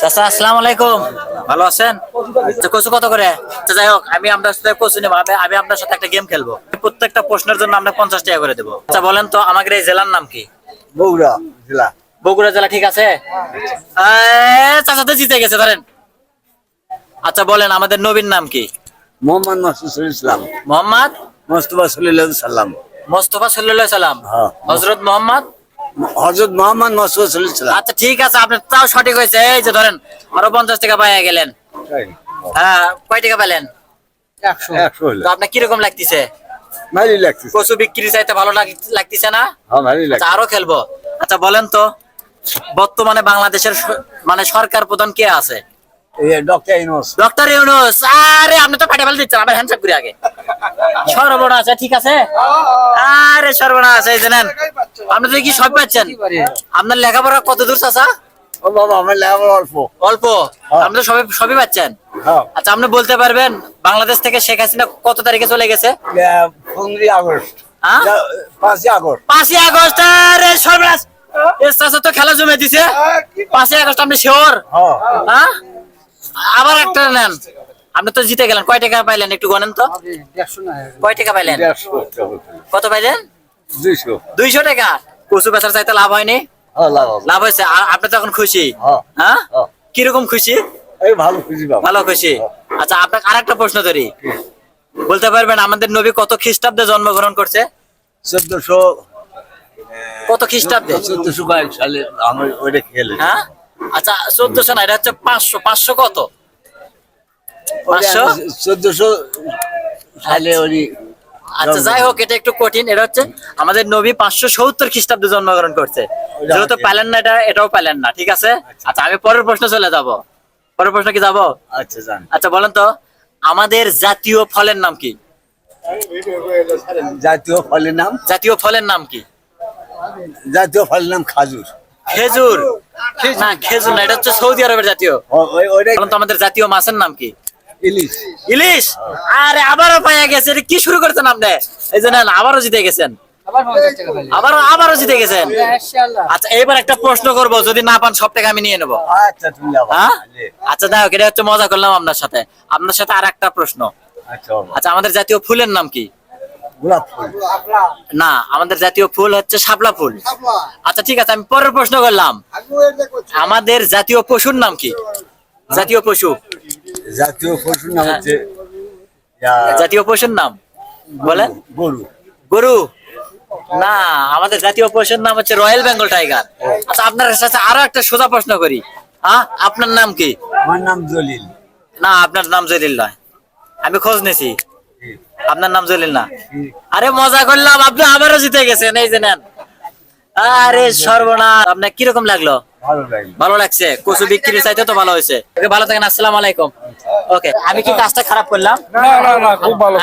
চাচা আসসালামু আলাইকুম। ভালো আছেন? আচ্ছা, কচু কত করে? আচ্ছা, যাই হোক আমি আপনার সাথে কচু নেব। আমি আপনার সাথে একটা গেম খেলব। প্রত্যেকটা প্রশ্নের জন্য আমরা পঞ্চাশ টাকা করে দেবো। আচ্ছা বলেন তো আমাদের এই জেলার নাম কি? বগুড়া জেলা। বগুড়া জেলা ঠিক আছে? চাচা তো জিতে গেছে ধরেন। আচ্ছা বলেন আমাদের নবীর নাম কি? মোহাম্মদ মাসুদুল ইসলাম। মোহাম্মদ? মোস্তফা সাল্লাম মোস্তফা সাল্লাহ সাল্লাম হ্যাঁ। হজরত মোহাম্মদ? হজরত মোহাম্মদ মাসুদুল ইসলাম আচ্ছা ঠিক আছে আপনি তাও সঠিক হয়েছে। এই যে ধরেন আরও পঞ্চাশ টাকা পাইয়া গেলেন। হ্যাঁ কয় টাকা পেলেন তো আপনার কীরকম লাগতেছে? ভালোই লাগতেছে। কচু বিক্রি চাইতে ভালো লাগ- লাগতেছে না? হ্যাঁ আচ্ছা আরও খেলব। আচ্ছা বলেন তো বর্তমানে বাংলাদেশের মানে সরকার প্রধান কে আছে? ডক্টর ইনোস ডক্টর ইউনুস আরে আপনি তো ফাটে ফেল দিচ্ছেন আবার হ্যান্ডশেক করে আগে। সর্বনাশ আছে ঠিক আছে? আরে সর্বনাশ এই জানেন আপনি তো কি সব পাচ্ছেন। আপনার লেখাপড়া কত দূর চাচা? ও বাবা আমার লেখাপড়া অল্প। অল্প? আপনি তো সবই সবই পাচ্ছেন? হ্যাঁ। আচ্ছা আপনি বলতে পারবেন বাংলাদেশ থেকে শেখ হাসিনা কত তারিখে চলে গেছে? পনেরোই আগস্ট। হ্যাঁ? পাঁচই আগস্ট। পাঁচই আগস্ট আরে সর্বনাশ! তো খেলা জমে দিছে। পাঁচই আগস্ট আপনি শিওর হ্যাঁ। হ্যাঁ? আবার একটা নেন। আপনি তো জিতে গেলেন। কয় টাকা পাইলেন একটু গণেন তো? কয় টাকা পাইলেন? কত পাইলেন? দুইশো। টাকা? কচু বেচার চাইতে লাভ হয়নি? হ্যাঁ লাভ লাভ হয়েছে। আপনি তো এখন খুশি। হ্যাঁ। হ্যাঁ? হ্যাঁ। কীরকম খুশি? ভালো খুশি বাবা। ভালো খুশি। আচ্ছা আপনাকে আরেকটা প্রশ্ন ধরি। বলতে পারবেন আমাদের নবী কত খ্রিস্টাব্দে জন্মগ্রহণ করছে? চোদ্দশো কত খ্রিস্টাব্দে? চোদ্দশো কয়েক সালে আমি ওইটা খেলে হ্যাঁ? আচ্ছা চোদ্দশো না এটা হচ্ছে পাঁচশো পাঁচশো কত? পাঁচশো? চোদ্দশো সালে আচ্ছা যাই হোক এটা একটু কঠিন এটা হচ্ছে আমাদের নবী পাঁচশো সত্তর খ্রিস্টাব্দে জন্মগ্রহণ করছে। যেহেতু পেলেন না এটা এটাও পেলেন না ঠিক আছে? আচ্ছা। আমি পরের প্রশ্ন চলে যাব। পরের প্রশ্ন কি যাব? আচ্ছা আচ্ছা বলেন তো আমাদের জাতীয় ফলের নাম কি? জাতীয় ফলের নাম? জাতীয় ফলের নাম কি? জাতীয় ফলের নাম খাজুর। খেজুর। না খেজুর। না এটা হচ্ছে সৌদি আরবের জাতীয়। তো আমাদের জাতীয় মাছের নাম কি? ইলিশ। ইলিশ? আরে আবারও পাইয়া গেছে এটা কি শুরু করছেন আপনি? এই জন্য আবারও জিতে গেছেন। আবারও আবারও জিতে গেছেন। আচ্ছা এবার একটা প্রশ্ন করব যদি না পান সব টাকা আমি নিয়ে নেব। আচ্ছা তুমি যাব হ্যাঁ? আচ্ছা দেখো এটা হচ্ছে মজা করলাম আপনার সাথে। আপনার সাথে আর একটা প্রশ্ন। আচ্ছা আচ্ছা আমাদের জাতীয় ফুলের নাম কি? গোলাপ ফুল। না আমাদের জাতীয় ফুল হচ্ছে শাপলা ফুল। আচ্ছা ঠিক আছে আমি পরের প্রশ্ন করলাম। আমাদের জাতীয় পশুর নাম কি? জাতীয় পশু। জাতীয় পশুর নাম হ্যাঁ। হচ্ছে জাতীয় পশুর নাম বলেন। গরু। গরু। না আমাদের জাতীয় পশুর নাম হচ্ছে রয়্যাল বেঙ্গল টাইগার। আচ্ছা আপনার সাথে আরও একটা সোজা প্রশ্ন করি। হ্যাঁ আপনার নাম কি? আমার নাম জলিল। না আপনার নাম জলিল নয়। আমি খোঁজ নিছি। আপনার নাম জলিল না? আরে মজা করলাম আপনি আবারও জিতে গেছেন এই যে নেন। আরে সর্বনাশ আপনার কীরকম লাগল? ভালো লাগছে কচু বিক্রি চাইতে তো ভালো হয়েছে। ভালো থাকেন আসসালাম আলাইকুম। ওকে আমি কি কাজটা খারাপ করলাম? খুব ভালো?